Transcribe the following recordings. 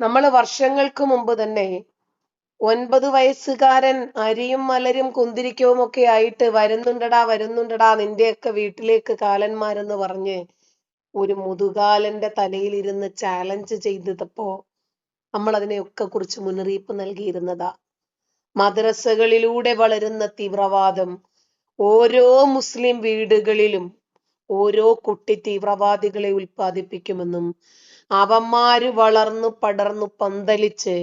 നമ്മൾ വർഷങ്ങൾക്ക് മുമ്പ് തന്നെ ഒൻപത് വയസ്സുകാരൻ അരിയും മലരും കുന്തിരിക്കവും ഒക്കെ ആയിട്ട് വരുന്നുണ്ടടാ വരുന്നുണ്ടടാ നിന്റെയൊക്കെ വീട്ടിലേക്ക് കാലന്മാരെന്ന് പറഞ്ഞ് ഒരു മുതുകാലന്റെ തലയിലിരുന്ന് ചാലഞ്ച് ചെയ്തപ്പോ നമ്മൾ അതിനെയൊക്കെ കുറിച്ച് മുന്നറിയിപ്പ് നൽകിയിരുന്നതാ. മദ്രസകളിലൂടെ വളരുന്ന തീവ്രവാദം ഓരോ മുസ്ലിം വീടുകളിലും ഓരോ കുട്ടി തീവ്രവാദികളെ ഉൽപ്പാദിപ്പിക്കുമെന്നും അവന്മാര് വളർന്നു പടർന്നു പന്തലിച്ച്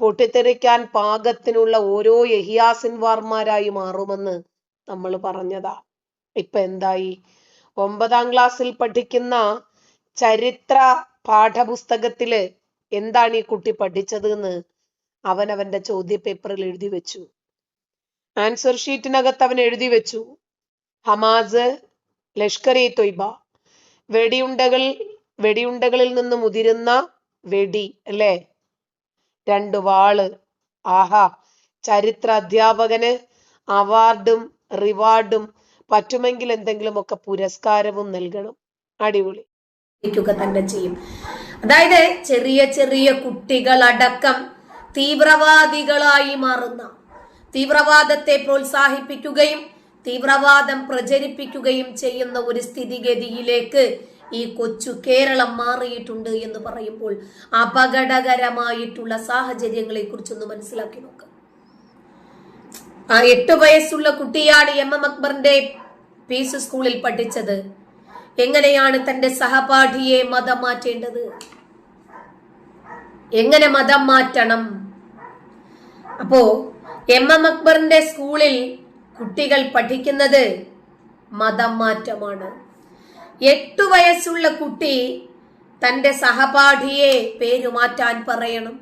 പൊട്ടിത്തെറിക്കാൻ പാകത്തിനുള്ള ഓരോ യഹിയാസിൻവാർമാരായി മാറുമെന്ന് നമ്മൾ പറഞ്ഞതാ. ഇപ്പൊ എന്തായി? ഒമ്പതാം ക്ലാസ്സിൽ പഠിക്കുന്ന ചരിത്ര പാഠപുസ്തകത്തിൽ എന്താണ് ഈ കുട്ടി പഠിച്ചത് എന്ന് അവൻ അവന്റെ ചോദ്യ പേപ്പറിൽ എഴുതി വെച്ചു. ആൻസർ ഷീറ്റിനകത്ത് അവൻ എഴുതി വെച്ചു. ഹമാസ് ലഷ്കർ ഇ തൊയ്ബ. വെടിയുണ്ടകൾ വെടിയുണ്ടകളിൽ നിന്ന് മുതിരുന്ന വെടി അല്ലേ? രണ്ട് വാൾ. ആഹാ. ചരിത്ര അധ്യാപകന് അവാർഡും റിവാർഡും പറ്റുമെങ്കിൽ എന്തെങ്കിലും ഒക്കെ പുരസ്കാരവും നൽകണം. അടിപൊളി. തന്നെ ചെയ്യും. അതായത് ചെറിയ ചെറിയ കുട്ടികളടക്കം തീവ്രവാദികളായി മാറുന്ന തീവ്രവാദത്തെ പ്രോത്സാഹിപ്പിക്കുകയും തീവ്രവാദം പ്രചരിപ്പിക്കുകയും ചെയ്യുന്ന ഒരു സ്ഥിതിഗതിയിലേക്ക് ഈ കൊച്ചു കേരളം മാറിയിട്ടുണ്ട് എന്ന് പറയുമ്പോൾ അപകടകരമായിട്ടുള്ള സാഹചര്യങ്ങളെ കുറിച്ചൊന്ന് മനസ്സിലാക്കി നോക്കുക ആ എട്ട് വയസ്സുള്ള കുട്ടിയാണ് എം എം അക്ബറിന്റെ പീസ് സ്കൂളിൽ പഠിച്ചത്. എങ്ങനെയാണ് തന്റെ സഹപാഠിയെ മതം മാറ്റേണ്ടത്? എങ്ങനെ മതം മാറ്റണം? അപ്പോ എം എം അക്ബറിന്റെ സ്കൂളിൽ കുട്ടികൾ പഠിക്കുന്നത് മതം മാറ്റമാണ്. എട്ടു വയസ്സുള്ള കുട്ടി തന്റെ സഹപാഠിയെ പേരുമാറ്റാൻ പറയണം.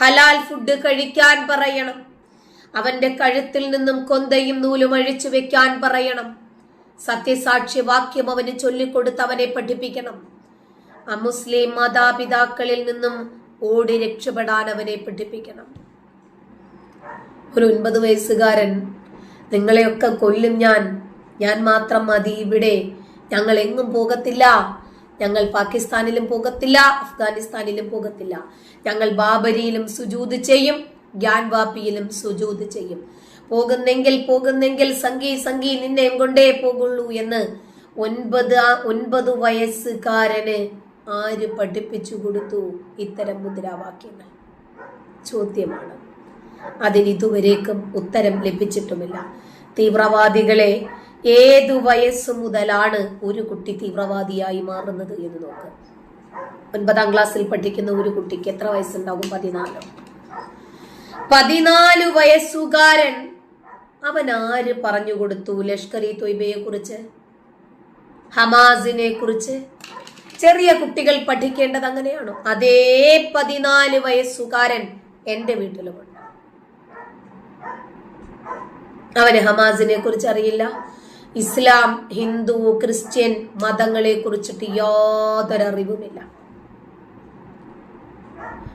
ഹലാൽ ഫുഡ് കഴിക്കാൻ പറയണം. അവന്റെ കഴുത്തിൽ നിന്നും കൊന്തയും നൂലും അഴിച്ചു വെക്കാൻ പറയണം. സത്യസാക്ഷി വാക്യം അവന് ചൊല്ലിക്കൊടുത്ത് അവനെ പഠിപ്പിക്കണം. അമുസ്ലിം മാതാപിതാക്കളിൽ നിന്നും ഓടി രക്ഷപ്പെടാൻ അവനെ പഠിപ്പിക്കണം. ഒരു ഒൻപത് വയസ്സുകാരൻ നിങ്ങളെയൊക്കെ കൊല്ലും ഞാൻ. ഞാൻ മാത്രം മതി ഇവിടെ. ഞങ്ങൾ എങ്ങും പോകത്തില്ല. ഞങ്ങൾ പാകിസ്ഥാനിലും പോകത്തില്ല അഫ്ഗാനിസ്ഥാനിലും പോകത്തില്ല. ഞങ്ങൾ ബാബരിയിലും സുജൂത് ചെയ്യും ഗ്യാൻവാപ്പിയിലും സുജൂത് ചെയ്യും. പോകുന്നെങ്കിൽ പോകുന്നെങ്കിൽ സംഗീ സംഗീ നിന്നെ കൊണ്ടേ പോകുള്ളൂ എന്ന് ഒൻപത് ഒൻപത് വയസ്സുകാരന് ആര് പഠിപ്പിച്ചു കൊടുത്തു? ഇത്തരം മുദ്രാവാക്യങ്ങൾ. ചോദ്യമാണ്. അതിന് ഇതുവരേക്കും ഉത്തരം ലഭിച്ചിട്ടുമില്ല. തീവ്രവാദികളെ ഏതു വയസ്സ് മുതലാണ് ഒരു കുട്ടി തീവ്രവാദിയായി മാറുന്നത് എന്ന് നോക്ക്. ഒൻപതാം ക്ലാസ്സിൽ പഠിക്കുന്ന ഒരു കുട്ടിക്ക് എത്ര വയസ്സുണ്ടാകും പതിനാല്. പതിനാല് വയസ്സുകാരൻ അവൻ ആര് പറഞ്ഞു കൊടുത്തു? ലഷ്കർ ഇ തൊയ്ബയെ കുറിച്ച്? ഹമാസിനെ കുറിച്ച്? ചെറിയ കുട്ടികൾ പഠിക്കേണ്ടത് അങ്ങനെയാണോ? അതേ പതിനാല് വയസ്സുകാരൻ എന്റെ വീട്ടിലുമുണ്ട്. അവന് ഹമാസിനെ കുറിച്ച് അറിയില്ല. ഇസ്ലാം ഹിന്ദു ക്രിസ്ത്യൻ മതങ്ങളെ കുറിച്ചിട്ട് യാതൊരു അറിവുമില്ല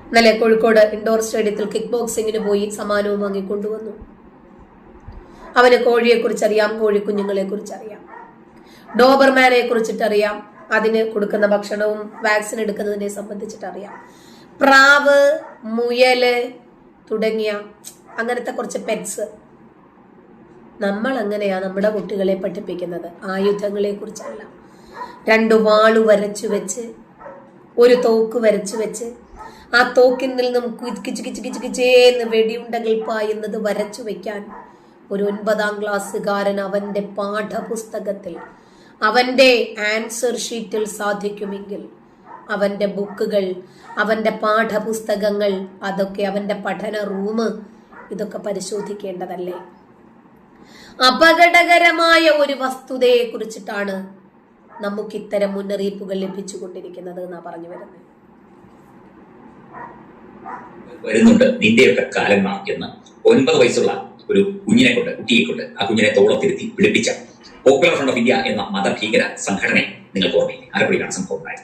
ഇന്നലെ കോഴിക്കോട് ഇൻഡോർ സ്റ്റേഡിയത്തിൽ കിക്ക് ബോക്സിങ്ങിന് പോയി സമ്മാനവും വാങ്ങിക്കൊണ്ടുവന്നു അവന് കോഴിയെ കുറിച്ചറിയാം കോഴിക്കുഞ്ഞുങ്ങളെ കുറിച്ചറിയാം ഡോബർമാനെ കുറിച്ചിട്ടറിയാം അതിന് കൊടുക്കുന്ന ഭക്ഷണവും വാക്സിൻ എടുക്കുന്നതിനെ സംബന്ധിച്ചിട്ടറിയാം. പ്രാവ് മുയൽ തുടങ്ങിയ അങ്ങനത്തെ കുറച്ച് പെറ്റ്സ് നമ്മൾ അങ്ങനെയാ നമ്മുടെ കുട്ടികളെ പഠിപ്പിക്കുന്നത്? ആയുധങ്ങളെക്കുറിച്ചല്ല രണ്ടു വാളു വരച്ചു വെച്ച് ഒരു തോക്ക് വരച്ചു വെച്ച് ആ തോക്കിൽ നിന്നും കിച്ച് കിച്ച് കിച്ച് കിച്ചേന്ന് വെടിയുണ്ടകൾ പായുന്നത് വരച്ചു വെക്കാൻ ഒരു ഒൻപതാം ക്ലാസ്സുകാരൻ അവന്റെ പാഠപുസ്തകത്തിൽ അവന്റെ ആൻസർ ഷീറ്റിൽ സാധിക്കുമെങ്കിൽ അവന്റെ ബുക്കുകൾ അവന്റെ പാഠപുസ്തകങ്ങൾ അതൊക്കെ അവന്റെ പഠന റൂം ഇതൊക്കെ പരിശോധിക്കേണ്ടതല്ലേ? അപകടകരമായ ഒരു വസ്തുതയെ കുറിച്ചിട്ടാണ് നമുക്ക് ഇത്തരം മുന്നറിയിപ്പുകൾ ലഭിച്ചുകൊണ്ടിരിക്കുന്നത് എന്നാ പറഞ്ഞു വരുന്നത്. വരുന്നുണ്ട് നിന്റെയൊക്കെ കാലന്മാർ എന്ന് ഒൻപത് വയസ്സുള്ള ഒരു കുഞ്ഞിനെ കൊണ്ട് കുട്ടിയെ കൊണ്ട് ആ കുഞ്ഞിനെ തോളത്തിരുത്തി വിളിപ്പിച്ച പോപ്പുലർ ഫ്രണ്ട് ഓഫ് ഇന്ത്യ എന്ന മതഭീകര സംഘടനയെ നിങ്ങൾക്ക് ഓർമ്മയില്ലേ? ആലപ്പുഴയിലാണ് സംഭവം ഉണ്ടായത്.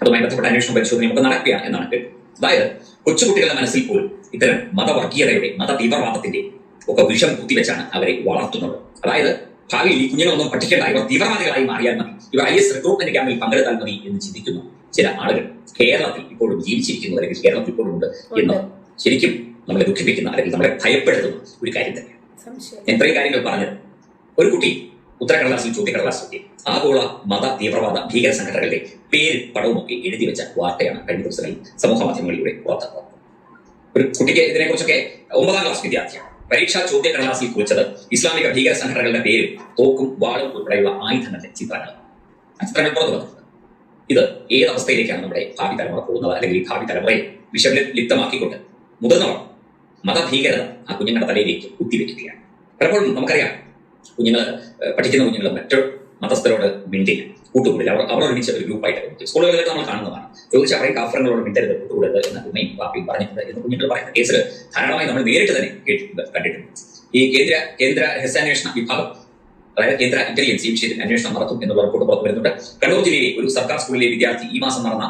അതുമായി ബന്ധപ്പെട്ട അന്വേഷണം പരിശോധന നമുക്ക് നടക്കുക എന്നാണ് കേട്ടത്. അതായത് കൊച്ചുകുട്ടികളുടെ മനസ്സിൽ പോലും ഇത്തരം മതവർഗീയതയുടെ മത തീവ്രവാദത്തിന്റെ ഒക്കെ വിഷം കുത്തിവെച്ചാണ് അവരെ വളർത്തുന്നത്. അതായത് ഭാവിയിൽ ഈ കുഞ്ഞുങ്ങളൊന്നും പഠിക്കേണ്ട ഇവർ തീവ്രവാദികളായി മാറിയാൽ മതി. ഇവർ ഐ എസ് റിക്രൂട്ട്മെന്റ് ക്യാമ്പിൽ പങ്കെടുത്താൽ മതി എന്ന് ചിന്തിക്കുന്നു ചില ആളുകൾ. കേരളത്തിൽ ഇപ്പോഴും ജീവിച്ചിരിക്കുന്നു അല്ലെങ്കിൽ കേരളത്തിൽ ഇപ്പോഴും ഉണ്ട് എന്ന് ശരിക്കും നമ്മളെ ദുഃഖിപ്പിക്കുന്ന അല്ലെങ്കിൽ നമ്മളെ ഭയപ്പെടുത്തുന്ന ഒരു കാര്യം തന്നെയാണ്. എത്രയും ഞാൻ ഇത്രയും കാര്യങ്ങൾ പറഞ്ഞത്. ഒരു കുട്ടി ഉത്തരക്കടലാസിൽ ചോദ്യക്കടലാസിൽ ആഗോള മത തീവ്രവാദ ഭീകര സംഘടനകളുടെ പേര് പടവുമൊക്കെ എഴുതി വെച്ച വാർത്തയാണ് കഴിഞ്ഞ ദിവസങ്ങളിൽ സമൂഹ മാധ്യമങ്ങളിലൂടെ വാർത്ത. ഒരു കുട്ടിക്ക് ഇതിനെക്കുറിച്ചൊക്കെ ഒമ്പതാം ക്ലാസ് വിദ്യാർത്ഥിയാണ്. പരീക്ഷാ ചോദ്യക്കടലാസിൽ കുറിച്ചത് ഇസ്ലാമിക ഭീകര സംഘടനകളുടെ പേരും തോക്കും വാളും ഉൾപ്പെടെയുള്ള ആയുധങ്ങളുടെ ചിത്രങ്ങൾ ചിത്രങ്ങൾ പുറത്തു വന്നിട്ടുണ്ട്. ഇത് ഏത് അവസ്ഥയിലേക്കാണ് നമ്മുടെ ഭാവി തലമുറ പോകുന്നത്? അല്ലെങ്കിൽ ഈ ഭാവി തലമുറയെ വിഷലിപ്തമാക്കിക്കൊണ്ട് മുതിർന്നവർ മതഭീകരത ആ കുഞ്ഞുങ്ങളുടെ തലയിലേക്ക് കുത്തിവെക്കുകയാണ്. പലപ്പോഴും നമുക്കറിയാം കുഞ്ഞുങ്ങൾ പഠിക്കുന്ന കുഞ്ഞുങ്ങൾ മറ്റു മതസ്ഥരോട് മിണ്ടില്ല കൂട്ടുകൂടില്ല. അവർ അവർ ഒരുമിച്ച് ഒരു ഗ്രൂപ്പായിട്ട് സ്കൂളുകളിലൊക്കെ നമ്മൾ കാണുന്നതാണ്. ചോദിച്ചാൽ പറയും കാഫറങ്ങളോട് മിണ്ടരുത് കൂട്ടുകൂടരുത് എന്ന ഉമ്മയും പാപ്പയും പറഞ്ഞിട്ടുണ്ട് എന്ന് കുഞ്ഞുങ്ങൾ പറയുന്ന കേസിൽ ധാരാളമായി നമ്മൾ നേരിട്ട് തന്നെ കേട്ടിട്ടുണ്ട് കണ്ടിട്ടുണ്ട്. ഈ കേന്ദ്ര കേന്ദ്ര രഹസ്യാന്വേഷണ വിഭാഗം അതായത് കേന്ദ്ര ഇന്റലിജൻസ് ഈ വിഷയത്തിൽ അന്വേഷണം നടത്തും എന്നുള്ള റിപ്പോർട്ട് പുറത്തു വരുന്നുണ്ട്. കണ്ണൂർ ജില്ലയിലെ ഒരു സർക്കാർ സ്കൂളിലെ വിദ്യാർത്ഥി ഈ മാസം നടന്ന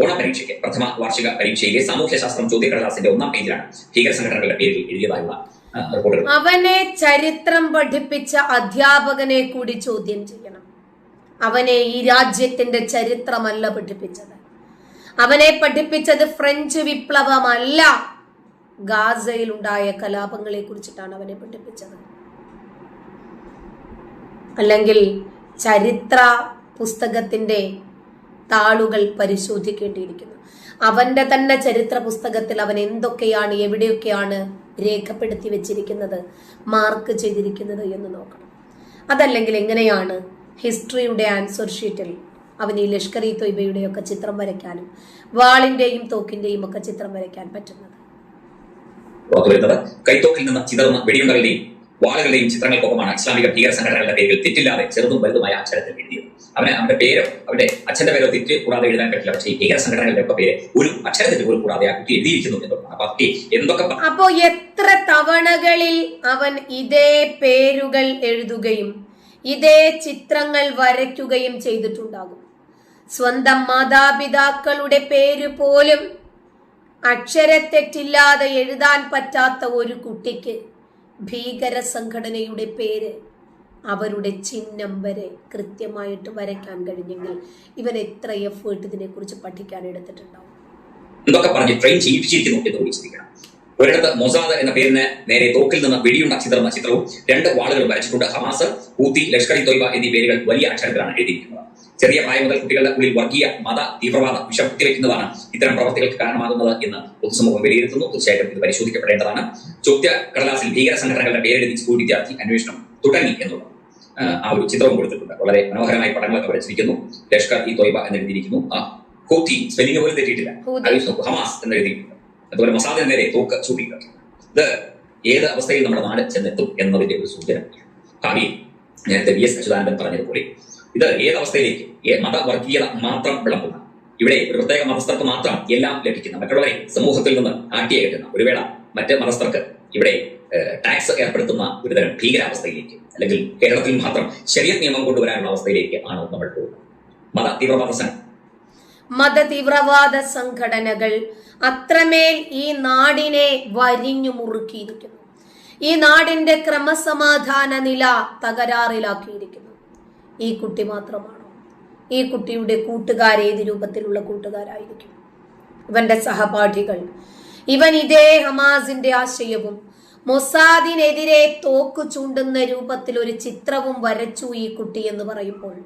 ഓണ പരീക്ഷയ്ക്ക് പ്രഥമ വാർഷിക പരീക്ഷയിലെ സാമൂഹ്യശാസ്ത്രം ചോദ്യക്കടലാസിന്റെ ഒന്നാം പേജിലാണ് ഭീകര സംഘടനകളുടെ പേരിൽ എഴുതിയതായുള്ള അവനെ ചരിത്രം പഠിപ്പിച്ച അധ്യാപകനെ കൂടി ചോദ്യം ചെയ്യണം. അവനെ ഈ രാജ്യത്തിന്റെ ചരിത്രമല്ല പഠിപ്പിച്ചത്. അവനെ പഠിപ്പിച്ചത് ഫ്രഞ്ച് വിപ്ലവമല്ല. ഗാസയിൽ ഉണ്ടായ കലാപങ്ങളെ കുറിച്ചിട്ടാണ് അവനെ പഠിപ്പിച്ചത്. അല്ലെങ്കിൽ ചരിത്ര പുസ്തകത്തിന്റെ താളുകൾ പരിശോധിക്കേണ്ടിയിരിക്കുന്നു. അവന്റെ തന്നെ ചരിത്ര പുസ്തകത്തിൽ അവൻ എന്തൊക്കെയാണ് എവിടെയൊക്കെയാണ് രേഖപ്പെടുത്തി വെച്ചിരിക്കുന്നത് മാർക്ക് ചെയ്തിരിക്കുന്നത് എന്ന് നോക്കണം. അതല്ലെങ്കിൽ എങ്ങനെയാണ് ഹിസ്റ്ററിയുടെ ആൻസർ ഷീറ്റിൽ അവൻ ഈ ലഷ്കർ ഇ തൊയ്ബയുടെയൊക്കെ ചിത്രം വരയ്ക്കാനും വാളിന്റെയും തോക്കിന്റെയും ഒക്കെ ചിത്രം വരയ്ക്കാൻ പറ്റുന്നത്? വാളുകളുടെയും ചിത്രങ്ങൾക്കൊപ്പമാണ് ഇസ്ലാമിക ഭീകര സംഘടനകളുടെ പേരുകൾ തെറ്റില്ലാതെ ചെറുതും വലുതുമായ അക്ഷരത്തിൽ എഴുതിയത്. അവന് അവന്റെ പേരോ അവന്റെ അച്ഛന്റെ പേരോ തെറ്റ് കൂടാതെ എഴുതാൻ പറ്റില്ല. പക്ഷേ ഭീകര സംഘടനകളുടെ ഒക്കെ പേര് ഒരു അക്ഷരത്തിൽ പോലും കൂടാതെ ആ കുട്ടി എഴുതിയിരിക്കുന്നു എന്നുള്ളതാണ്. അപ്പൊ കുട്ടി എന്തൊക്കെ അപ്പോ എത്ര തവണകളിൽ അവൻ ഇതേ പേരുകൾ എഴുതുകയും ഇതേ ചിത്രങ്ങൾ വരയ്ക്കുകയും ചെയ്തിട്ടുണ്ടാകും? സ്വന്തം മാതാപിതാക്കളുടെ പേര് പോലും അക്ഷരത്തെറ്റില്ലാതെ എഴുതാൻ പറ്റാത്ത ഒരു കുട്ടിക്ക് ഭീകര സംഘടനയുടെ പേര് അവരുടെ ചിഹ്നം വരെ കൃത്യമായിട്ട് വരയ്ക്കാൻ കഴിഞ്ഞെങ്കിൽ ഇവൻ എത്ര എഫേർട്ട് ഇതിനെക്കുറിച്ച് പഠിക്കാൻ എടുത്തിട്ടുണ്ടാവും? എന്തൊക്കെ പറഞ്ഞ് ട്രെയിൻ ചെയ്യിപ്പിച്ചിരിക്കുന്നു കൂടി ഒരിടത്ത് മൊസാദ് എന്ന പേരിന് നേരെ തോക്കിൽ നിന്ന് വെടിയുണ്ട ചിത്രവും രണ്ട് വാളുകൾ വരച്ചിട്ടുണ്ട്. ഹമാസ് ഊത്തി ലഷ്കർ തൊയ്ബ എന്നീ പേരുകൾ വലിയ അക്ഷരത്തിലാണ് എഴുതിയിരിക്കുന്നത്. ചെറിയ പ്രായം മുതൽ കുട്ടികളുടെ ഉള്ളിൽ വർഗീയ മത തീവ്രവാദ വിഷം കുത്തിവെക്കുന്നതാണ് ഇത്തരം പ്രവർത്തികൾക്ക് കാരണമാകുന്നത് എന്ന് പൊതുസമൂഹം വിലയിരുത്തുന്നു. തീർച്ചയായിട്ടും ഇത് പരിശോധിക്കപ്പെടേണ്ടതാണ്. ചോദ്യ കടലാസിൽ ഭീകര സംഘടനകളുടെ പേരെഴുതി സ്കൂൾ വിദ്യാർത്ഥി അന്വേഷണം തുടങ്ങി എന്നുള്ളത് ആ, ഒരു ചിത്രവും കൊടുത്തിട്ടുണ്ട്. വളരെ മനോഹരമായി പടങ്ങളൊക്കെ വരച്ചിരിക്കുന്നു ലഷ്കർ ഇ തൊയ്ബ എന്നെഴുതിയിരിക്കുന്നു ആ ഹൂത്തി സ്പെല്ലിംഗ് പോലും തെറ്റിയിട്ടില്ല. ഹമാസ് എന്ന് എഴുതിയിട്ടുണ്ട്. അതുപോലെ മസാദിന് നേരെ തോക്ക് ചൂട്ടിയിട്ടുണ്ട് ഇത് ഏത് അവസ്ഥയിൽ നമ്മുടെ നാട് ചെന്നെത്തും എന്നതിന്റെ ഒരു സൂചന. ഭാവിയിൽ നേരത്തെ വി എസ് അച്യുതാനന്ദൻ പറഞ്ഞതുപോലെ ഇത് ഏതവസ്ഥയിലേക്ക് മതവർഗീയത മാത്രം വിളമ്പുന്ന ഇവിടെ ഒരു പ്രത്യേക മതസ്ഥർക്ക് മാത്രം എല്ലാം ലഭിക്കുന്ന മറ്റുള്ളവരെ സമൂഹത്തിൽ നിന്ന് ആട്ടിയകറ്റുന്ന ഒരു വേള മറ്റ് മതസ്ഥർക്ക് ഇവിടെ ടാക്സ് ഏർപ്പെടുത്തുന്ന ഒരുതരം ഭീകരാവസ്ഥയിലേക്ക് അല്ലെങ്കിൽ കേരളത്തിൽ മാത്രം ശരീര നിയമം കൊണ്ടുവരാനുള്ള അവസ്ഥയിലേക്ക് ആണ് നമ്മൾ പോകുന്നത്? മത തീവ്രവാദ സംഘം മത തീവ്രവാദ സംഘടനകൾ അത്രമേൽ ഈ നാടിനെ വരിഞ്ഞു മുറുക്കിയിരിക്കുന്നു. ഈ നാടിന്റെ ക്രമസമാധാന നില തകരാറിലാക്കിയിരിക്കുന്നു. ഈ കുട്ടി മാത്രമാണോ? ഈ കുട്ടിയുടെ കൂട്ടുകാർ ഏത് രൂപത്തിലുള്ള കൂട്ടുകാരായിരിക്കും? ഇവന്റെ സഹപാഠികൾ. ഇവൻ ഇതേ ഹമാസിന്റെ ആശയവും മൊസാദിനെതിരെ തോക്ക് ചൂണ്ടുന്ന രൂപത്തിൽ ഒരു ചിത്രവും വരച്ചു ഈ കുട്ടി എന്ന് പറയുമ്പോൾ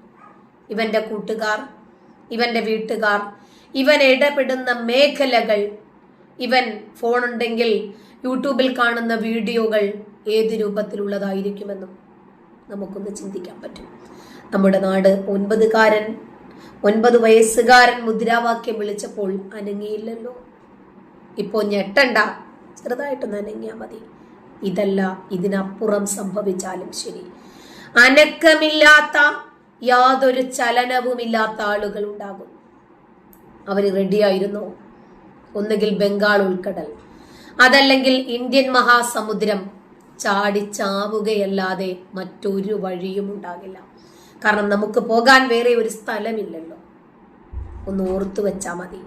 ഇവന്റെ കൂട്ടുകാർ ഇവന്റെ വീട്ടുകാർ ഇവൻ ഇടപെടുന്ന മേഖലകൾ ഇവൻ ഫോൺ ഉണ്ടെങ്കിൽ യൂട്യൂബിൽ കാണുന്ന വീഡിയോകൾ ഏത് രൂപത്തിലുള്ളതായിരിക്കുമെന്നും നമുക്കൊന്ന് ചിന്തിക്കാൻ പറ്റും. നമ്മുടെ നാട് ഒൻപതുകാരൻ ഒൻപത് വയസ്സുകാരൻ മുദ്രാവാക്യം വിളിച്ചപ്പോൾ അനങ്ങിയില്ലല്ലോ. ഇപ്പോൾ ഞെട്ടണ്ട ചെറുതായിട്ടൊന്ന് അനങ്ങിയാൽ മതി. ഇതല്ല ഇതിനപ്പുറം സംഭവിച്ചാലും ശരി. അനക്കമില്ലാത്ത യാതൊരു ചലനവുമില്ലാത്ത ആളുകൾ ഉണ്ടാകും. അവർ റെഡിയായിരുന്നു ഒന്നുകിൽ ബംഗാൾ ഉൾക്കടൽ അതല്ലെങ്കിൽ ഇന്ത്യൻ മഹാസമുദ്രം ചാടിച്ചാവുകയല്ലാതെ മറ്റൊരു വഴിയും ഉണ്ടാകില്ല. കാരണം നമുക്ക് പോകാൻ വേറെ ഒരു സ്ഥലമില്ലല്ലോ. ഒന്ന് ഓർത്തു വെച്ചാൽ മതി.